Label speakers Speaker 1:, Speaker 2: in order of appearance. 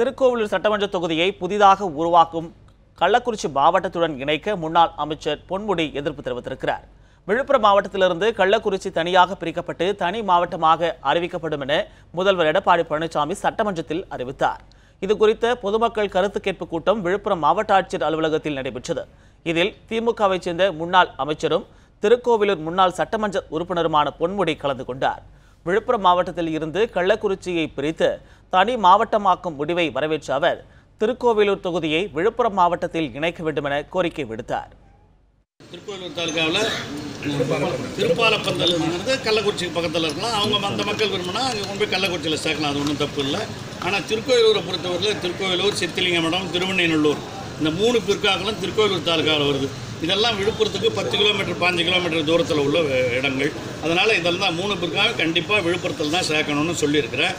Speaker 1: திருக்கோவிலூர் சட்டமன்ற தொகுதியை புதிதாக உருவாக்கும் கள்ளக்குறிச்சி மாவட்டத்துடன் இணைக்க முன்னாள் அமைச்சர் பொன்முடி எதிர்ப்பு தெரிவித்திருக்கிறார். விழுப்புரம் மாவட்டத்திலிருந்து கள்ளக்குறிச்சி தனியாக பிரிக்கப்பட்டு தனி மாவட்டமாக அறிவிக்கப்படும் என முதல்வர் எடப்பாடி பழனிசாமி சட்டமன்றத்தில் அறிவித்தார். இது குறித்த பொதுமக்கள் கருத்து கேட்பு கூட்டம் விழுப்புரம் மாவட்ட ஆட்சியர் அலுவலகத்தில் நடைபெற்றது. இதில் திமுகவைச் சேர்ந்த முன்னாள் அமைச்சரும் திருக்கோவிலூர் முன்னாள் சட்டமன்ற உறுப்பினருமான பொன்முடி கலந்து கொண்டார். விழுப்புரம் மாவட்டத்தில் இருந்து கள்ளக்குறிச்சியை பிரித்து தனி மாவட்டமாக்கும் முடிவை வரவேற்ற அவர் திருக்கோவிலூர் தொகுதியை விழுப்புரம் மாவட்டத்தில் இணைக்க வேண்டும் என கோரிக்கை விடுத்தார்.
Speaker 2: திருக்கோயிலூர் தாலுகாவில் திருப்பாலப்பந்தல்ங்கிறது கள்ளக்குறிச்சி பக்கத்தில் இருக்கலாம். அவங்க அந்த மக்கள் விரும்பினா அங்கே கொண்டு போய் கள்ளக்குறிச்சியில் சேர்க்கலாம். அது ஒன்றும் தப்பு இல்லை. ஆனால் திருக்கோயிலூரை பொறுத்தவரையில் திருக்கோயிலூர் சித்திலிங்கமடம் திருவண்ணைநல்லூர் இந்த மூணு பிற்காக்களும் திருக்கோயிலூர் தாலுக்காவில் வருது. இதெல்லாம் விழுப்புரத்துக்கு பத்து கிலோமீட்டர் பாஞ்சு கிலோமீட்டர் தூரத்தில் உள்ள இடங்கள். அதனால் இதெல்லாம் மூணு பேருக்காக கண்டிப்பாக விழுப்புரத்தில் தான் சேர்க்கணும்னு சொல்லியிருக்கிறேன்.